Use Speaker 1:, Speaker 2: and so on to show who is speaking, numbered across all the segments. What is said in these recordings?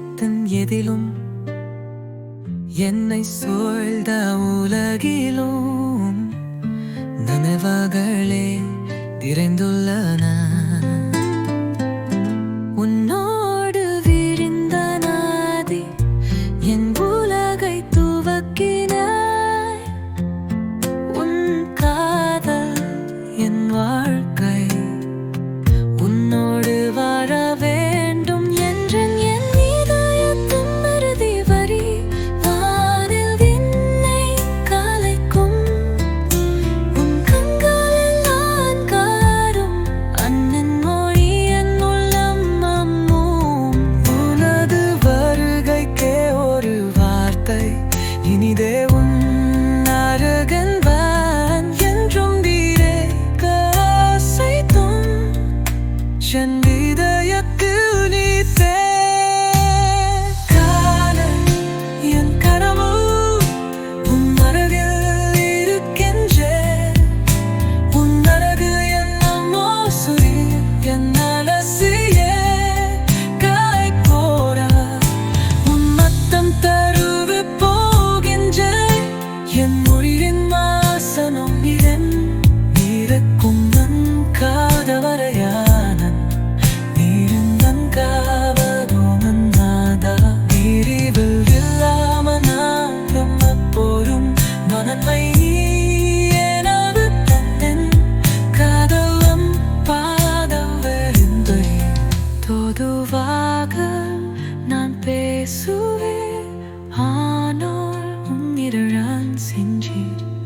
Speaker 1: நேரத்தின் எதிலும் என்னை சூழ்ந்த உலகிலும் நனவாகளே திரைந்துள்ளன 的約2000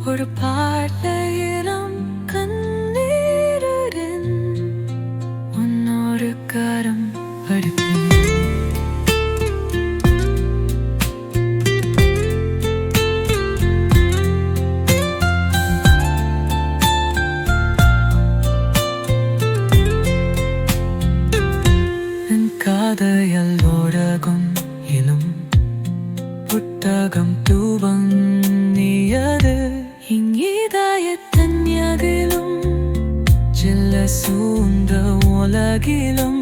Speaker 1: ஒரு பாட்டையிலும் கண்ணீரின் உன்னொரு கரம் படிப்பு காதையல் ஓடகும் സുന്ദ ഉലകിലും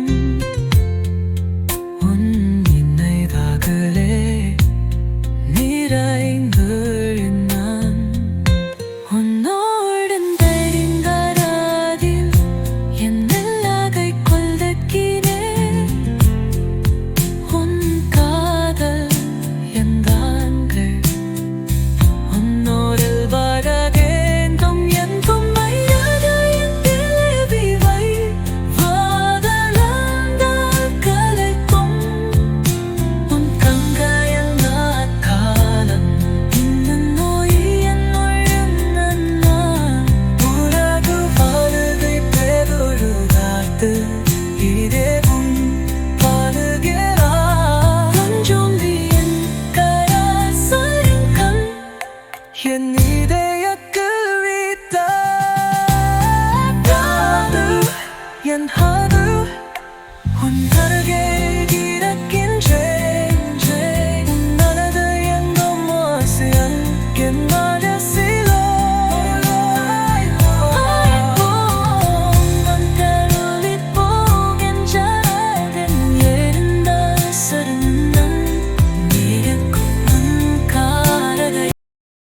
Speaker 1: என் இதயத்தில் வைத்த என் ஹாரு உன்